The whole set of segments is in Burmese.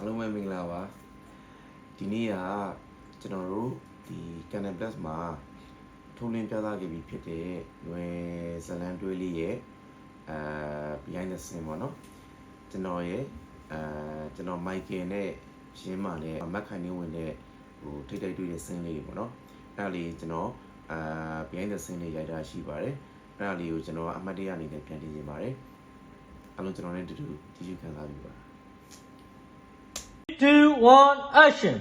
အားလုံးပဲမင်္ဂလာပါဒီနေ့ကကျွန်တော်တို့ဒီ Canon Plus မှာထုံးလင်းပြသခဲ့ပြီးဖြစ်တဲ့လွယ်ဇလန်တွဲလေးရဲ့အဲ behind the scene ပေါ့နော်ကျွန်တော်ရဲ့အဲကျွန်တော် Michael နဲ့ရင်းမာနဲ့မက်ခိုင်နေဝင်တဲ့ဟိုထိတ်ထိတ်တွေ့တဲ့ scene လေးပေါ့နော်အဲ့ဒါလေးကျွန်တော်အာ behind the scene လေးရိုက်တာရှိပါတယ်အဲ့ဒါလေးကိုကျွန်တော်အမှတ်တရအနေနဲ့ပြန်တင်နေပါတယ်အားလုံးကျွန်တော်နဲ့တူတူကြည့်ရှုခံစားပြီးပါ two, one, action.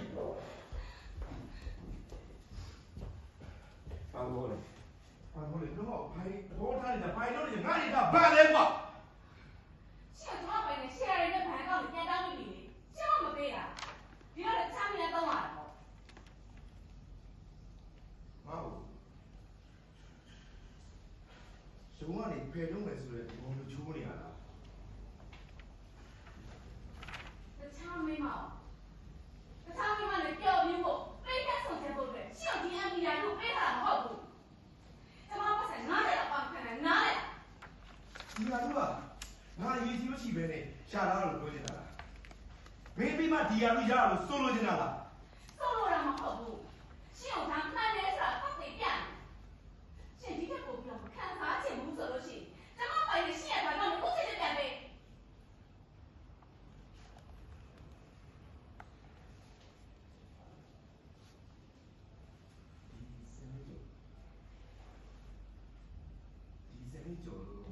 ဘာလို့လဲဘာလို့လဲတော့ဘိုင်ဘောထားနေတာဘိုင်လို့နေငါ့တွေကဘာလဲကွာရှက်သွားပိုင်နဲ့ရှယ်ရတဲ့ဘန်ကောက်ကိုပြန်တောင်းပြီးပြီရှက်မမပေးတာဒီတော့လည်းချမ်းမင်းတော့ရတာပေါ့ငါ့ကိုရှုံးက နေဖယ်လုံးမယ်ဆိုတဲ့ဒီဘုံလိုချိုးနေရတာတချမ်းမင်းမတချမ်းမင်းမလည်းပျော်ပြီးဖို့ပိတ်သက်ဆုံးချက်ဖို့အတွက်ရှက်ဒီအန်ဒီယာကိုပေးတာမဟုတ်ဘူးကျွန်မပတ်စံနားရအောင်ခံတယ်နားရဒီကတို့ကငါရေးစီးမရှိပဲနဲ့ရှာလာလို့ပြောနေတာလားမင်းပြီးမှဒီယာလို့ရလို့စိုးလို့နေတာလားဆိုလိုတာမဟုတ်ဘူးရှက်အောင်ခံတယ်ဆိုတာဖတ်သိပြန်ရှက်ဒီတက်ကိုပြောခံစားချင်ဘူးဆိုလို့ရှိရင်ကျွန်မပိုင်နဲ့ရှက်ရတာတော့ကိုယ်ချက်ပြန်ပေး ဒီစနေကြော်လို့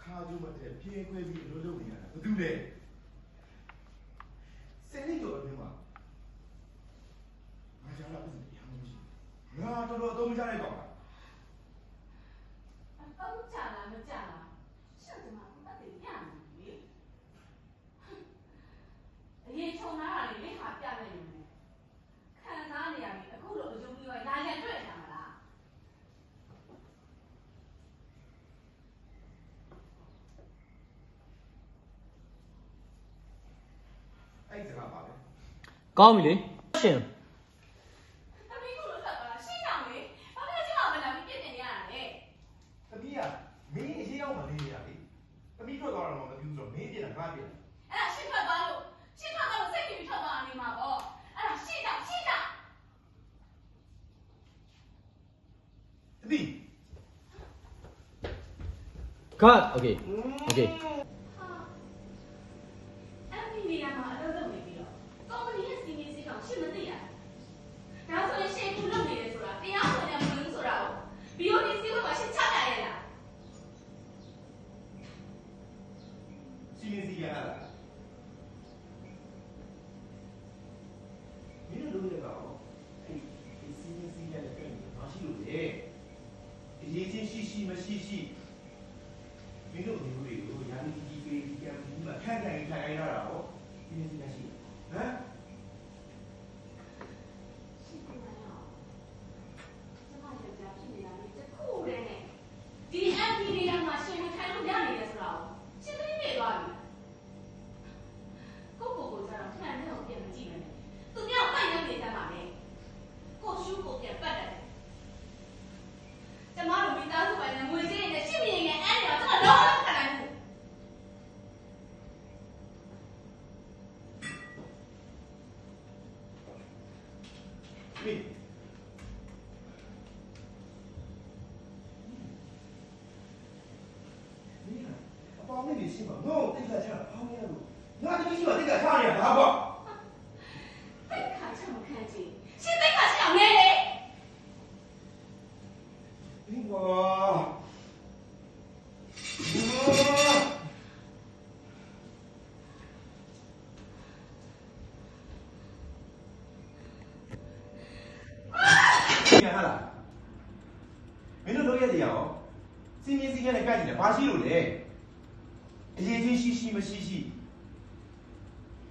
ခါကျူမတဲ့ပြေးခွဲပြီးအလုပ်လုပ်နေရတာဘာတူလဲစနေကြော်အတွင်းမှာငါကြောက်လာဥစဉ်တရားမရှိငါတော်တော်အသုံးမချလိုက်ပါဘူးအတော့ကြာလာမကြာလာရှက်ကျွန်မဖတ်သိပြန်ပြီအရေးချုံလာတာလေလက်ဟာပြလိုက်ရင်ခံစားနေရပြီအခုလိုအယုံကြီးရောလာရတွေ့တာမလား အဲ့ဒီစကားပါပဲကောင်းပြီလေ action တမီးကလို့ထွက်သွားတာရှင်းအောင်လေဘာလို့ကျွန်တော်မလာပြီးပြည့်နေရတာလဲ။သမီးကမင်းအရေးအောင်မလေးရလေ။သမီးထွက်သွားတော့မပြူဆိုတော့မင်းပြင်တာငါပြင်တာအဲ့ဒါရှင်းထွက်သွားလို့ရှင်းထွက်သွားလို့စိတ်ကြည့်ပြီးထွက်သွားနေမှာပေါ့အဲ့ဒါရှင်းတော့ရှင်းတော့။သမီး cut okay okay ဟာအဲ့ဒီနေရာမှာအလုပ်လုပ်နေပြီးတော့ကော်မတီရဲ့စီမင်းစည်းကောင်ရှင်းမသိရဒါဆိုရင်ရှင်းခုလုပ်နေတယ်ဆိုတာတရားဝင်တယ်မလို့ဆိုတာကို BOD စီးကမှရှင်းချတာရဲ့လား စီမင်းစီရလာလား။မင်းတို့လည်းတော့အဲ့ဒီစီမင်းစီရတဲ့ပြင်မရှိလို့လေ။အရေးချင်းရှိရှိမရှိရှိမင်းတို့မျိုးတွေကိုရာဒီကြီးပေးဒီကံဘူးမှာခက်ခက်ထိုင်ခိုင်းရတာဟောစီမင်းစီမရှိဟမ် ရှင်းပြပါတော့ကျမယောက်ျားဖြစ်နေတာလေတခုတည်းနဲ့ဒီ MP နေရာမှာရှင်းမထိုင်လို့ရနေတယ်ဆိုတာကိုရှင်းသိနေသွားပြီကိုကိုကိုကျတော့ခံနေအောင်ပြန်မကြည့်နဲ့သူမြောက်ပိုက်ရောက်နေတတ်ပါလေကိုရှုကိုပြန်ပတ်တယ်ကျမတို့မိသားစုပိုင်းနဲ့ငွေကြေးနဲ့ရှင်းပြရင်အဲ့ဒါကျမတော့မခံနိုင်ဘူး မင်းမင်း အပေါင်းနဲ့ရှိမှာငါ့ကိုတိတ်ခါချတာဖောင်းနေလို့ငါတမီးရှိမှာတိတ်ခါချနေရတာကွာတိတ်ခါချက်မခံချင်ရှင်းတိတ်ခါချက်အောင်နေလေဒီကွာပြန်ဟာလား မင်းတို့လုပ်ရတဲ့ရောစီမင်းစီကနဲ့ကြိုက်နေတယ်ဘာရှိလို့လဲအရေးချင်းရှိရှိမရှိရှိ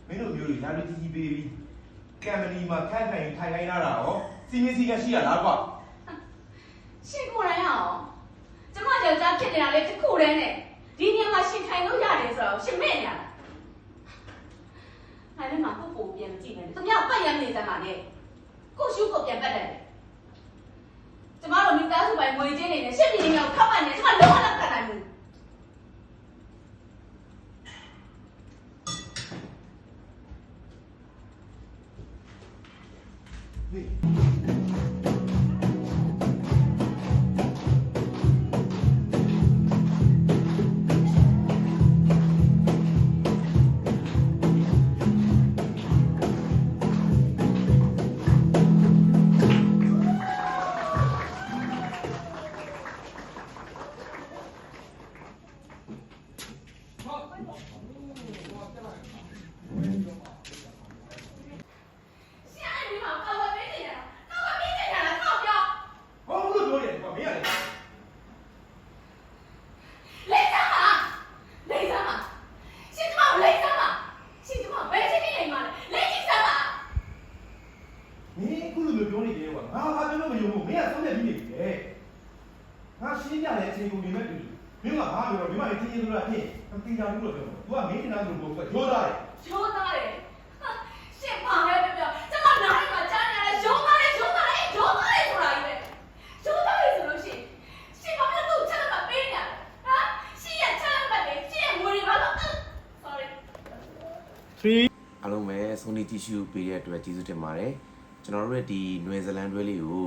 မင်းတို့မျိုးတွေလာလို့ကြီးကြီးပေးပြီးကမ်ပဏီမှာခိုင်ခိုင်ထိုင်ခိုင်းလာတာရောစီမင်းစီကရှိရလားကွာရှင်းကိုယ်တိုင်ရအောင်ကျမယောက်ျားဖြစ်နေတာလေတခုတည်းနဲ့ဒီနေရာမှာရှင်းထိုင်လို့ရတယ်ဆိုတော့ရှင်းမဲ့နေရတာအဲ့ဒီမှာကိုကိုပြန်ကြည့်မယ်သူမြောက်ပတ်ရနေစမ်းပါလေကိုရှုကိုပြန်ပတ်တယ်ကျမတို့မိသားစုပိုင်းငွေကြေးနေနဲ့ရှင်းပြင်းရောက်ခတ်ပတ်နေကျမလုံးဝလက် င်းပြတဲ့အချိန်ကိုနေမဲ့တူမင်းကဘာပြောတော့မင်းကလည်းတင်းတင်းလို့လားဖြစ်တင်ကြဘူးလို့ပြောသူကမင်းတင်တာလို့ပြောပြောသားတယ်ရိုးသားတယ်ဟာရှင်းပါပဲပြောကျမနားထဲမှာကြားနေရတဲ့ရိုးသားတယ်ရိုးသားတယ်ရိုးသားတယ်ဆိုတာကြီးပဲရိုးသားတယ်ဆိုလို့ရှိရင်ရှင်းပါမလို့သူ့ချက်လက်မပေးနေရဟာရှင်းရချက်လက်မလေးရှင်းရငွေတွေပါတော့ sorry 3အားလုံးပဲစုံနေကြည့်ရှုပေးတဲ့အတွက်ကျေးဇူးတင်ပါတယ်ကျွန်တော်တို့ရဲ့ဒီနွေဇလန်တွဲလေးကို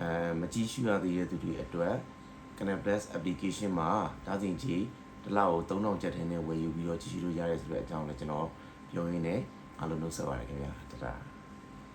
အဲမကြည့်ရှုရသေးတဲ့သူတွေအတွက် Canal Plus application မှာတားစဉ်ကြီးတစ်လောက်ကို3000ကျပ်ထင်းနဲ့ဝယ်ယူပြီးတော့ကြည့်ရှုလို့ရတယ်ဆိုတဲ့အကြောင်းလည်းကျွန်တော်ပြောရင်းနဲ့အားလုံးနှုတ်ဆက်ပါတယ်ခင်ဗျာတတား